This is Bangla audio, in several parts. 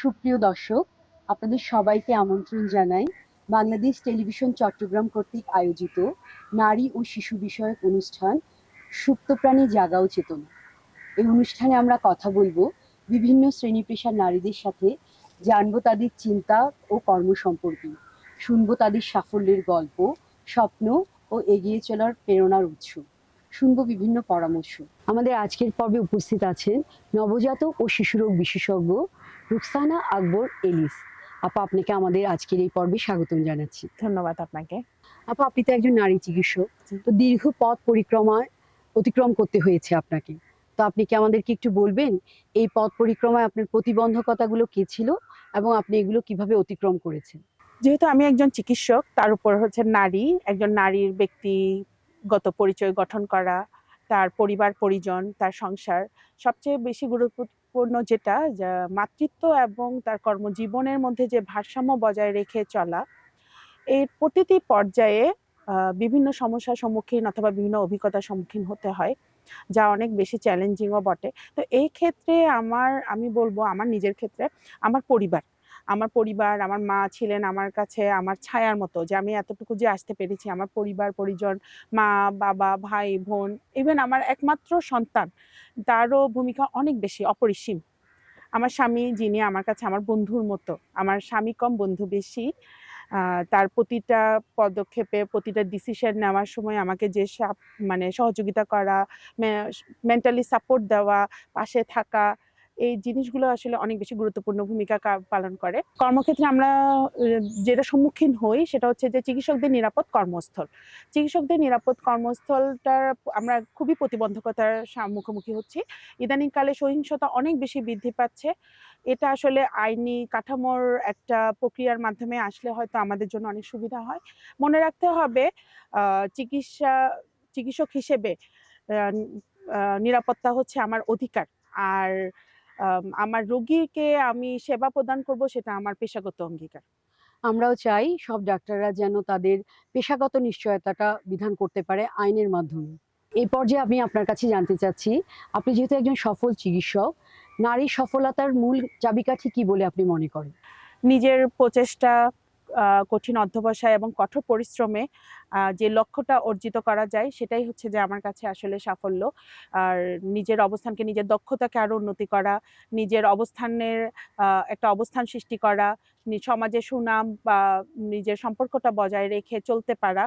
সুপ্রিয় দর্শক, আপনাদের সবাইকে আমন্ত্রণ জানাই বাংলাদেশ টেলিভিশন চট্টগ্রাম কর্তৃক আয়োজিত নারী ও শিশু বিষয়ক অনুষ্ঠান সুপ্তপ্রাণী জাগাও চেতনা। এই অনুষ্ঠানে আমরা কথা বলব বিভিন্ন শ্রেণি পেশার নারীদের সাথে, জানব তাদের চিন্তা ও কর্ম সম্পর্কে, শুনব তাদের সাফল্যের গল্প, স্বপ্ন ও এগিয়ে চলার প্রেরণার উৎস, শুনব বিভিন্ন পরামর্শ। আমাদের আজকের পর্বে উপস্থিত আছেন নবজাতক ও শিশুরোগ বিশেষজ্ঞ রুকসানা আকবর এলিস। আপা আপনাকে আমাদের আজকের এই পর্বে স্বাগতম জানাচ্ছি। ধন্যবাদ আপনাকে। আপা আপনি তো একজন নারী চিকিৎসক তো দীর্ঘ পথ পরিক্রমায় অতিক্রম করতে হয়েছে আপনাকে। তো আপনি কি আমাদেরকে একটু বলবেন এই পথ পরিক্রমায় আপনার প্রতিবন্ধকতাগুলো কি ছিল এবং আপনি এগুলো কীভাবে অতিক্রম করেছেন? যেহেতু আমি একজন চিকিৎসক তার উপর হচ্ছে নারী একজন নারীর ব্যক্তিগত পরিচয় গঠন করা তার পরিবার পরিজন তার সংসার সবচেয়ে বেশি গুরুত্বপূর্ণ যেটা মাতৃত্ব এবং তার কর্মজীবনের মধ্যে যে ভারসাম্য বজায় রেখে চলা, এর প্রতিটি পর্যায়ে বিভিন্ন সমস্যার সম্মুখীন অথবা বিভিন্ন অভিজ্ঞতার সম্মুখীন হতে হয়, যা অনেক বেশি চ্যালেঞ্জিংও বটে। তো এই ক্ষেত্রে আমার, আমি বলব আমার নিজের ক্ষেত্রে, আমার পরিবার। আমার পরিবার, আমার মা ছিলেন আমার কাছে আমার ছায়ার মতো যে আমি এতটুকু যে আসতে পেরেছি। আমার পরিবার, পরিজন, মা, বাবা, ভাই, বোন ইভেন আমার একমাত্র সন্তান, তারও ভূমিকা অনেক বেশি, অপরিসীম। আমার স্বামী যিনি আমার কাছে আমার বন্ধুর মতো, আমার স্বামী কম, বন্ধু বেশি তার প্রতিটা পদক্ষেপে, প্রতিটা ডিসিশন নেওয়ার সময় আমাকে যে মানে সহযোগিতা করা মেন্টালি সাপোর্ট দেওয়া, পাশে থাকা এই জিনিসগুলো আসলে অনেক বেশি গুরুত্বপূর্ণ ভূমিকা পালন করে। কর্মক্ষেত্রে আমরা যেটা সম্মুখীন হই সেটা হচ্ছে যে চিকিৎসকদের নিরাপদ কর্মস্থল। চিকিৎসকদের নিরাপদ কর্মস্থলটার আমরা খুবই প্রতিবন্ধকতার মুখোমুখি হচ্ছি। ইদানিংকালে সহিংসতা অনেক বেশি বৃদ্ধি পাচ্ছে। এটা আসলে আইনি কাঠামোর একটা প্রক্রিয়ার মাধ্যমে আসলে হয়তো আমাদের জন্য অনেক সুবিধা হয়। মনে রাখতে হবে চিকিৎসা, চিকিৎসক হিসেবে নিরাপত্তা হচ্ছে আমার অধিকার। আর আমার রোগীকে আমি সেবা প্রদান করব সেটা আমার পেশাগত অঙ্গীকার। আমরাও চাই সব ডাক্তাররা যেন তাদের পেশাগত নিশ্চয়তাটা বিধান করতে পারে আইনের মাধ্যমে। এই পর্যায়ে আমি আপনার কাছে জানতে চাচ্ছি আপনি যেহেতু একজন সফল চিকিৎসক নারী সফলতার মূল চাবিকাঠি কি বলে আপনি মনে করেন? নিজের প্রচেষ্টা কঠিন অধ্যবসায় এবং কঠোর পরিশ্রমে যে লক্ষ্যটা অর্জিত করা যায়, সেটাই হচ্ছে যে আমার কাছে আসলে সাফল্য। আর নিজের অবস্থানকে, নিজের দক্ষতাকে আরও উন্নতি করা, নিজের অবস্থানের একটা অবস্থান সৃষ্টি করা সমাজে সুনাম বা নিজের সম্পর্কটা বজায় রেখে চলতে পারা,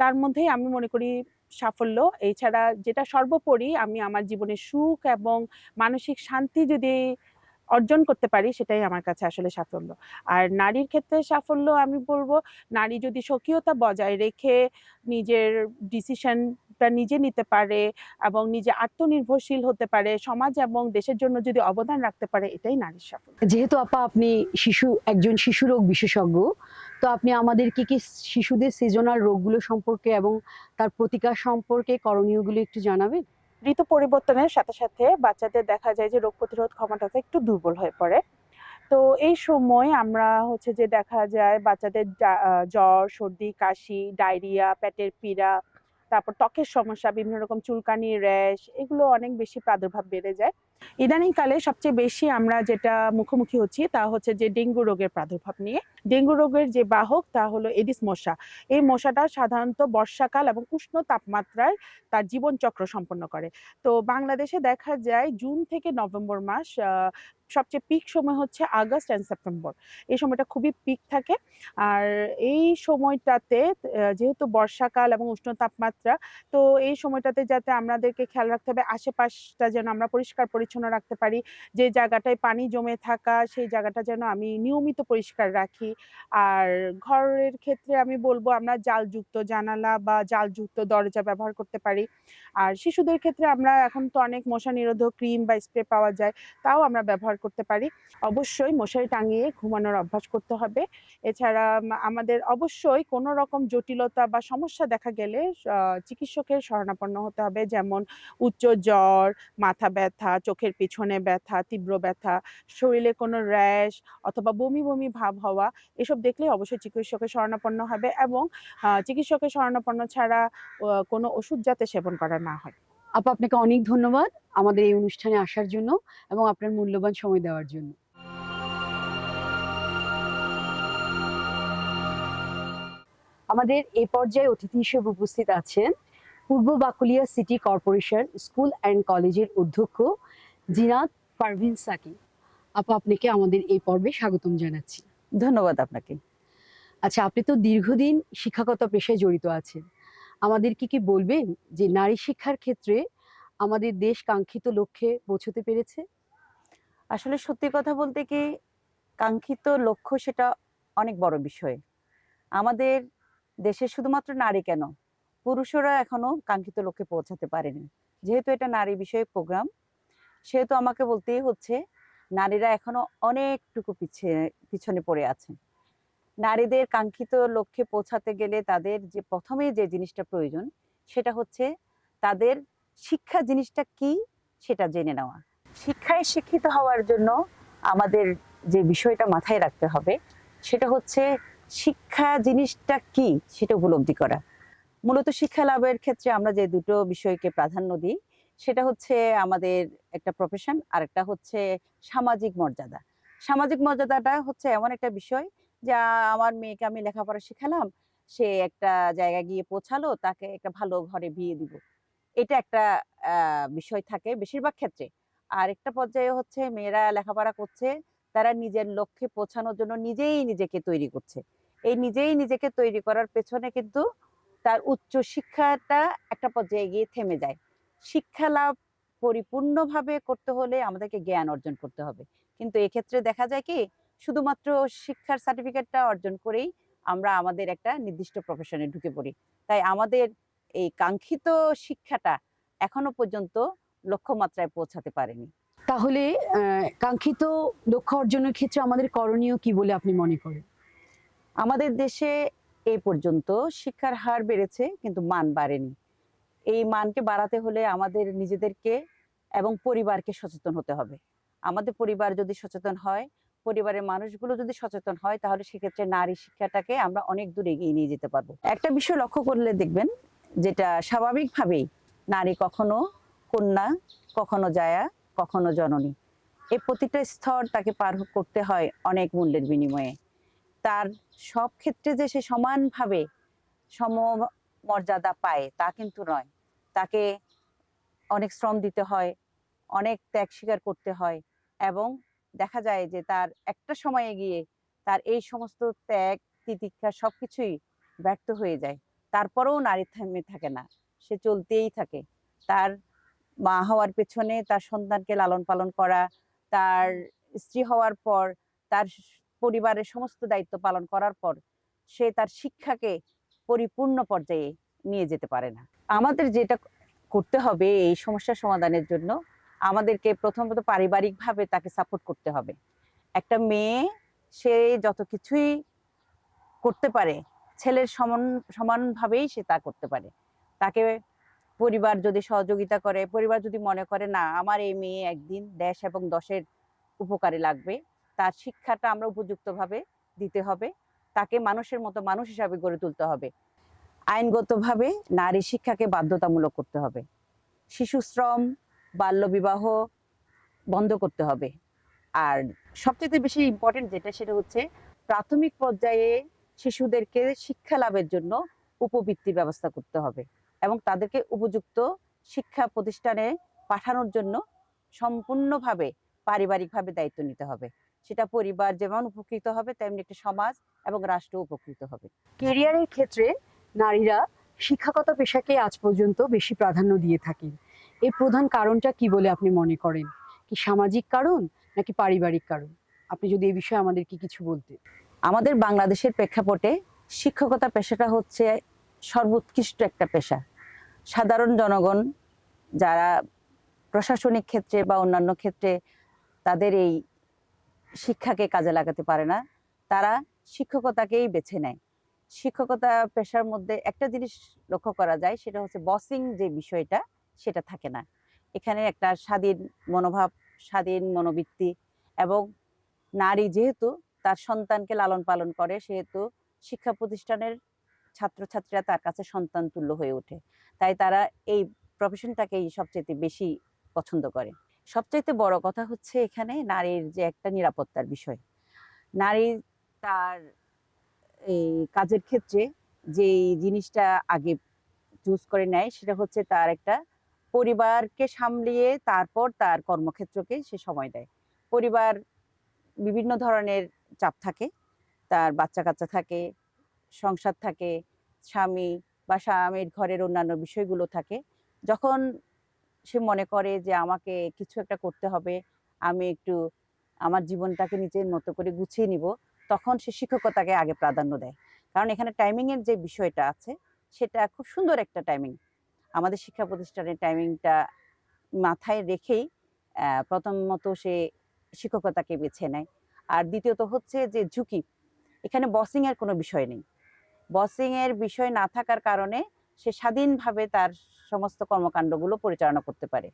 তার মধ্যেই আমি মনে করি সাফল্য। এছাড়া যেটা সর্বোপরি আমি আমার জীবনে সুখ এবং মানসিক শান্তি যদি অর্জন করতে পারি, সেটাই আমার কাছে আসলে সাফল্য। আর নারীর ক্ষেত্রে সাফল্য আমি বলব, নারী যদি স্বকীয়তা বজায় রেখে নিজের ডিসিশনটা নিজে নিতে পারে এবং নিজে আত্মনির্ভরশীল হতে পারে, সমাজ এবং দেশের জন্য যদি অবদান রাখতে পারে, এটাই নারীর সাফল্য। যেহেতু আপা, আপনি শিশু, একজন শিশু রোগ বিশেষজ্ঞ, তো আপনি আমাদেরকে কি শিশুদের সিজনাল রোগগুলো সম্পর্কে এবং তার প্রতিকার সম্পর্কে করণীয়গুলো একটু জানাবেন? ঋতু পরিবর্তনের সাথে সাথে বাচ্চাদের দেখা যায় যে রোগ প্রতিরোধ ক্ষমতাটা একটু দুর্বল হয়ে পড়ে। তো এই সময় আমরা হচ্ছে যে দেখা যায় বাচ্চাদের জ্বর, সর্দি, কাশি, ডায়রিয়া, পেটের পীড়া, তারপর ত্বকের সমস্যা, বিভিন্ন রকম চুলকানি, র্যাশ, এগুলো অনেক বেশি প্রাদুর্ভাব বেড়ে যায়। ইদানিংকালে সবচেয়ে বেশি আমরা যেটা মুখোমুখি হচ্ছি তা হচ্ছে যে ডেঙ্গু রোগের প্রাদুর্ভাব নিয়ে। ডেঙ্গু রোগের যে বাহক তা হলো এডিস মশা। এই মশাটা সাধারণত বর্ষাকাল এবং উষ্ণ তাপমাত্রায় তার জীবনচক্র সম্পন্ন করে। তো বাংলাদেশে দেখা যায় জুন থেকে নভেম্বর মাস সবচেয়ে পিক সময় হচ্ছে আগস্ট অ্যান্ড সেপ্টেম্বর। এই সময়টা খুবই পিক থাকে। আর এই সময়টাতে যেহেতু বর্ষাকাল এবং উষ্ণ তাপমাত্রা, তো এই সময়টাতে যাতে আমাদেরকে খেয়াল রাখতে হবে, আশেপাশটা যেন আমরা পরিষ্কার পরিচ্ছন্ন রাখতে পারি। যে জায়গাটায় পানি জমে থাকা, সেই জায়গাটা যেন আমি নিয়মিত পরিষ্কার রাখি। আর ঘরের ক্ষেত্রে আমি বলব, আমরা জালযুক্ত জানালা বা জালযুক্ত দরজা ব্যবহার করতে পারি। আর শিশুদের ক্ষেত্রে আমরা এখন তো অনেক মশা নিরোধক ক্রিম বা স্প্রে পাওয়া যায়, তাও আমরা ব্যবহার করতে পারি। অবশ্যই মশারি টাঙিয়ে ঘুমানোর অভ্যাস করতে হবে। এছাড়া আমাদের অবশ্যই কোনো রকম জটিলতা বা সমস্যা দেখা গেলে চিকিৎসকের শরণাপন্ন হতে হবে। যেমন উচ্চ জ্বর, মাথা ব্যথা মুখের পিছনে ব্যথা, তীব্র ব্যথা, শরীরে কোনো র্যাশ অথবা বমি বমি ভাব হওয়া, এসব দেখলে অবশ্যই চিকিৎসকের শরণাপন্ন হবে এবং চিকিৎসকের শরণাপন্ন ছাড়া কোনো ওষুধ যাতে সেবন করা না হয়। আপ, আপনাকে অনেক ধন্যবাদ আমাদের এই অনুষ্ঠানে আসার জন্য এবং আপনার মূল্যবান সময় দেওয়ার জন্য। আমাদের এই পর্যায়ে অতিথি হিসেবে উপস্থিত আছেন পূর্ব Bakulia city corporation school and কলেজের অধ্যক্ষ জিনাত পারভিন সাকি আপু আপনাকে আমাদের এই পর্বে স্বাগতম জানাচ্ছি। ধন্যবাদ আপনাকে। আচ্ছা আপনি তো দীর্ঘদিন শিক্ষাগত পেশায় জড়িত আছেন। আমাদেরকে কি বলবেন যে নারী শিক্ষার ক্ষেত্রে আমাদের দেশ কাঙ্ক্ষিত লক্ষ্যে পৌঁছতে পেরেছে? আসলে সত্যি কথা বলতে কি কাঙ্ক্ষিত লক্ষ্য সেটা অনেক বড় বিষয়। আমাদের দেশে শুধুমাত্র নারী কেন পুরুষরা এখনও কাঙ্ক্ষিত লক্ষ্যে পৌঁছাতে পারেনি। যেহেতু এটা নারী বিষয়ক প্রোগ্রাম সেহেতু আমাকে বলতেই হচ্ছে, নারীরা এখনও অনেকটুকু পিছিয়ে পিছনে পড়ে আছেন নারীদের কাঙ্ক্ষিত লক্ষ্যে পৌঁছাতে গেলে তাদের যে প্রথমে যে জিনিসটা প্রয়োজন, সেটা হচ্ছে তাদের শিক্ষা জিনিসটা কি, সেটা জেনে নেওয়া। শিক্ষায় শিক্ষিত হওয়ার জন্য আমাদের যে বিষয়টা মাথায় রাখতে হবে, সেটা হচ্ছে শিক্ষা জিনিসটা কি, সেটা উপলব্ধি করা। মূলত শিক্ষা লাভের ক্ষেত্রে আমরা যে দুটো বিষয়কে প্রাধান্য দিই সেটা হচ্ছে আমাদের একটা প্রফেশন আর একটা হচ্ছে সামাজিক মর্যাদা। সামাজিক মর্যাদাটা হচ্ছে এমন একটা বিষয় যা আমার মেয়েকে আমি লেখাপড়া শিখালাম, সে একটা জায়গায় গিয়ে পৌঁছালো, তাকে একটা ভালো ঘরে বিয়ে দিব। এটা একটা বিষয় থাকে বেশিরভাগ ক্ষেত্রে। আর একটা পর্যায়ে হচ্ছে মেয়েরা লেখাপড়া করছে, তারা নিজের লক্ষ্যে পৌঁছানোর জন্য নিজেই নিজেকে তৈরি করছে। এই নিজেই নিজেকে তৈরি করার পেছনে কিন্তু তার উচ্চ শিক্ষাটা একটা পর্যায়ে গিয়ে থেমে যায়। শিক্ষা লাভ পরিপূর্ণভাবে করতে হলে আমাদেরকে জ্ঞান অর্জন করতে হবে। কিন্তু এক্ষেত্রে দেখা যায় কি শুধুমাত্র শিক্ষার সার্টিফিকেটটা অর্জন করেই আমরা আমাদের একটা নির্দিষ্ট প্রফেশনে ঢুকে পড়ি। তাই আমাদের এই কাঙ্ক্ষিত শিক্ষাটা এখনও পর্যন্ত লক্ষ্যমাত্রায় পৌঁছাতে পারেনি। তাহলে কাঙ্ক্ষিত লক্ষ্য অর্জনের ক্ষেত্রে আমাদের করণীয় কি বলে আপনি মনে করেন? আমাদের দেশে এই পর্যন্ত শিক্ষার হার বেড়েছে কিন্তু মান বাড়েনি। এই মানকে বাড়াতে হলে আমাদের নিজেদেরকে এবং পরিবারকে সচেতন হতে হবে। আমাদের পরিবার যদি সচেতন হয়, পরিবারের মানুষগুলো যদি সচেতন হয়, তাহলে সেক্ষেত্রে নারী শিক্ষাটাকে আমরা অনেক দূর এগিয়ে নিয়ে যেতে পারব। একটা বিষয় লক্ষ্য করলে দেখবেন, যেটা স্বাভাবিকভাবেই নারী কখনো কন্যা, কখনো জায়া, কখনো জননী, এই প্রতিটা স্তর তাকে পার করতে হয় অনেক মূল্যের বিনিময়ে। তার সব ক্ষেত্রে যে সে সমানভাবে সম মর্যাদা পায়, তা কিন্তু নয়। তাকে অনেক শ্রম দিতে হয়, অনেক ত্যাগ স্বীকার করতে হয় এবং দেখা যায় যে তার একটা সময়ে গিয়ে তার এই সমস্ত ত্যাগ, তিতিক্ষা সব কিছুই ব্যর্থ হয়ে যায়। তারপরেও নারী থেমে থাকে না, সে চলতেই থাকে। তার মা হওয়ার পেছনে তার সন্তানকে লালন পালন করা, তার স্ত্রী হওয়ার পর, তার পরিবারের সমস্ত দায়িত্ব পালন করার পর সে তার শিক্ষাকে পরিপূর্ণ পর্যায়ে নিয়ে যেতে পারে না। আমাদের যেটা করতে হবে এই সমস্যার সমাধানের জন্য, আমাদেরকে প্রথমত পারিবারিকভাবে তাকে সাপোর্ট করতে হবে। একটা মেয়ে, সে যত কিছুই করতে পারে, ছেলের সমান, সমানভাবেই সে তা করতে পারে। তাকে পরিবার যদি সহযোগিতা করে, পরিবার যদি মনে করে, না, আমার এই মেয়ে একদিন দেশ এবং দশের উপকারে লাগবে, তার শিক্ষাটা আমরা উপযুক্তভাবে দিতে হবে, তাকে মানুষের মতো মানুষ হিসাবে গড়ে তুলতে হবে। আইনগতভাবে নারী শিক্ষাকে বাধ্যতামূলক করতে হবে। শিশু শ্রম বাল্যবিবাহ বন্ধ করতে হবে। আর সবচেয়ে বেশি ইম্পর্টেন্ট যেটা সেটা হচ্ছে প্রাথমিক পর্যায়ে শিশুদেরকে শিক্ষা লাভের জন্য উপবৃত্তির ব্যবস্থা করতে হবে এবং তাদেরকে উপযুক্ত শিক্ষা প্রতিষ্ঠানে পাঠানোর জন্য সম্পূর্ণভাবে পারিবারিকভাবে দায়িত্ব নিতে হবে। সেটা পরিবার যেমন উপকৃত হবে, তেমনি একটি সমাজ এবং রাষ্ট্র উপকৃত হবে। কেরিয়ারের ক্ষেত্রে নারীরা শিক্ষাগত পেশাকে আজ পর্যন্ত বেশি প্রাধান্য দিয়ে থাকেন। এর প্রধান কারণটা কি বলে আপনি মনে করেন? কি সামাজিক কারণ নাকি পারিবারিক কারণ? আপনি যদি এই বিষয়ে আমাদেরকে কিছু বলতে আমাদের বাংলাদেশের প্রেক্ষাপটে শিক্ষকতা পেশাটা হচ্ছে সর্বোৎকৃষ্ট একটা পেশা। সাধারণ জনগণ যারা প্রশাসনিক ক্ষেত্রে বা অন্যান্য ক্ষেত্রে তাদের এই শিক্ষাকে কাজে লাগাতে পারে না, তারা শিক্ষকতাকেই বেছে নেয়। শিক্ষকতা পেশার মধ্যে একটা জিনিস লক্ষ্য করা যায়, সেটা হচ্ছে বসিং যে বিষয়টা, সেটা থাকে না। এখানে একটা স্বাধীন মনোভাব, স্বাধীন মনোবৃত্তি এবং নারী যেহেতু তার সন্তানকে লালন পালন করে, সেহেতু শিক্ষা প্রতিষ্ঠানের ছাত্রছাত্রীরা তার কাছে সন্তান তুল্য হয়ে ওঠে। তাই তারা এই প্রফেশনটাকেই সবচেয়ে বেশি পছন্দ করে। সবচাইতে বড় কথা হচ্ছে এখানে নারীর যে একটা নিরাপত্তার বিষয়। নারী তার এই কাজের ক্ষেত্রে যে জিনিসটা আগে চুজ করে নেয়, সেটা হচ্ছে তার একটা পরিবারকে সামলিয়ে তারপর তার কর্মক্ষেত্রকে সে সময় দেয়। পরিবার বিভিন্ন ধরনের চাপ থাকে, তার বাচ্চা কাচ্চা থাকে, সংসার থাকে, স্বামী বা স্বামীর ঘরের অন্যান্য বিষয়গুলো থাকে। যখন সে মনে করে যে আমাকে কিছু একটা করতে হবে, আমি একটু আমার জীবনটাকে নিজের মতো করে গুছিয়ে নিব তখন সে শিক্ষকতাকে আগে প্রাধান্য দেয়। কারণ এখানে টাইমিং এর যে বিষয়টা আছে, সেটা খুব সুন্দর একটা টাইমিং আমাদের শিক্ষা প্রতিষ্ঠানের টাইমিংটা মাথায় রেখেই প্রথমত সে শিক্ষকতাকে বেছে নেয়। আর দ্বিতীয়ত হচ্ছে যে ঝুঁকি। এখানে বসিং এর কোনো বিষয় নেই। বসিং এর বিষয় না থাকার কারণে সে স্বাধীনভাবে তার সমস্ত কর্মকাণ্ডগুলো পরিচালনা করতে পারে।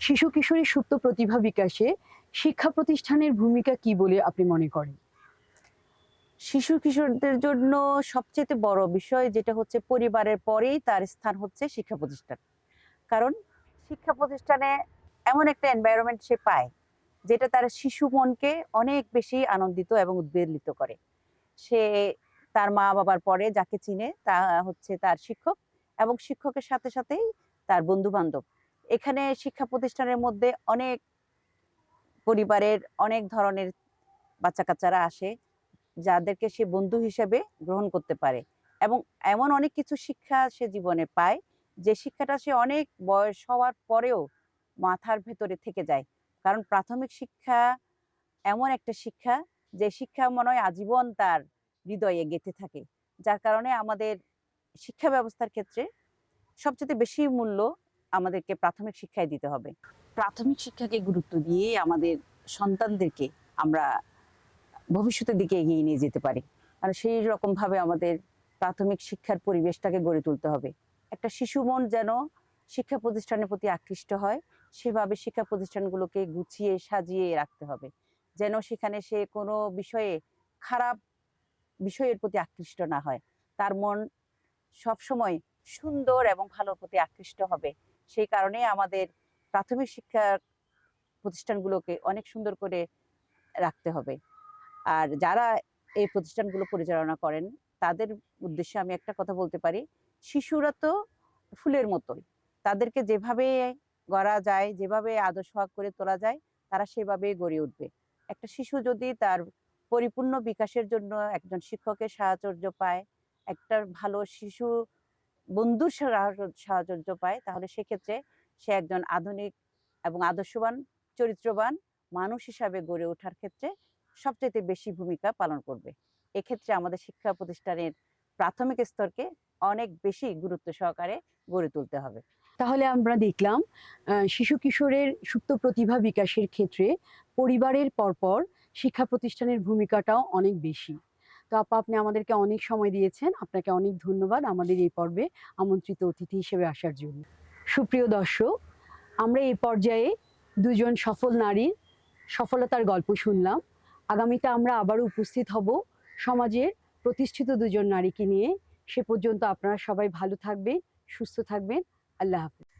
শিশু কিশোরী সুপ্ত প্রতিভা বিকাশে শিক্ষা প্রতিষ্ঠানের ভূমিকা কি বলে আপনি মনে করেন? শিশু কিশোরদের জন্য সবচেয়ে বড় বিষয় যেটা হচ্ছে পরিবারের পরেই তার স্থান হচ্ছে শিক্ষা প্রতিষ্ঠান। কারণ শিক্ষা প্রতিষ্ঠানে এমন একটা এনভায়রনমেন্ট সে পায় যেটা তার শিশু মনকে অনেক বেশি আনন্দিত এবং উদ্বেলিত করে। সে তার মা বাবার পরে যাকে চিনে তা হচ্ছে তার শিক্ষক এবং শিক্ষকের সাথে সাথেই তার বন্ধু বান্ধব এখানে শিক্ষা প্রতিষ্ঠানের মধ্যে অনেক পরিবারের অনেক ধরনের বাচ্চা কাচ্চারা আসে যাদেরকে সে বন্ধু হিসেবে গ্রহণ করতে পারে। এবং এমন অনেক কিছু শিক্ষা সে জীবনে পায়, যে শিক্ষাটা সে অনেক বয়স হওয়ার পরেও মাথার ভেতরে থেকে যায়। কারণ প্রাথমিক শিক্ষা এমন একটা শিক্ষা, যে শিক্ষা মনে হয় আজীবন তার হৃদয়ে গেঁথে থাকে। যার কারণে আমাদের শিক্ষা ব্যবস্থার ক্ষেত্রে সবচেয়ে বেশি মূল্য আমাদেরকে প্রাথমিক শিক্ষায় দিতে হবে। প্রাথমিক শিক্ষাকে গুরুত্ব দিয়ে আমাদের সন্তানদেরকে আমরা ভবিষ্যতের দিকে এগিয়ে নিয়ে যেতে পারি। আর সেই রকমভাবে আমাদের প্রাথমিক শিক্ষার পরিবেশটাকে গড়ে তুলতে হবে। একটা শিশু মন যেন শিক্ষা প্রতিষ্ঠানের প্রতি আকৃষ্ট হয়, সেভাবে শিক্ষা প্রতিষ্ঠানগুলোকে গুছিয়ে সাজিয়ে রাখতে হবে। যেন সেখানে সে কোনো বিষয়ে খারাপ বিষয়ের প্রতি আকৃষ্ট না হয়। তার মন সবসময় সুন্দর এবং ভালোর প্রতি আকৃষ্ট হবে। সেই কারণে আমাদের প্রাথমিক শিক্ষা প্রতিষ্ঠানগুলোকে অনেক সুন্দর করে রাখতে হবে। আর যারা এই প্রতিষ্ঠানগুলো পরিচালনা করেন, তাদের উদ্দেশ্যে আমি একটা কথা বলতে পারি। শিশুরা তো ফুলের মতোই। তাদেরকে যেভাবে গড়া যায়, যেভাবে আদর্শ করে তোলা যায়, তারা সেভাবে গড়ে উঠবে। একটা শিশু যদি তার পরিপূর্ণ বিকাশের জন্য একজন শিক্ষকের সাহচর্য পায়, একটা ভালো শিশু বন্ধুর সাহা- সাহচর্য পায়, তাহলে সেক্ষেত্রে সে একজন আধুনিক এবং আদর্শবান, চরিত্রবান মানুষ হিসাবে গড়ে ওঠার ক্ষেত্রে সবচেয়ে বেশি ভূমিকা পালন করবে। এক্ষেত্রে আমাদের শিক্ষা প্রতিষ্ঠানের প্রাথমিক স্তরকে অনেক বেশি গুরুত্ব সহকারে গড়ে তুলতে হবে। তাহলে আমরা দেখলাম শিশু কিশোরের সুপ্ত প্রতিভা বিকাশের ক্ষেত্রে পরিবারের পরপর শিক্ষা প্রতিষ্ঠানের ভূমিকাটাও অনেক বেশি। তো আপা, আপনি আমাদেরকে অনেক সময় দিয়েছেন। আপনাকে অনেক ধন্যবাদ আমাদের এই পর্বে আমন্ত্রিত অতিথি হিসেবে আসার জন্য। সুপ্রিয় দর্শক, আমরা এই পর্যায়ে দুজন সফল নারীর সফলতার গল্প শুনলাম। আগামীতে আমরা আবারও উপস্থিত হব সমাজের প্রতিষ্ঠিত দুজন নারীকে নিয়ে। সে পর্যন্ত আপনারা সবাই ভালো থাকবেন, সুস্থ থাকবেন। আল্লাহ হাফিজ।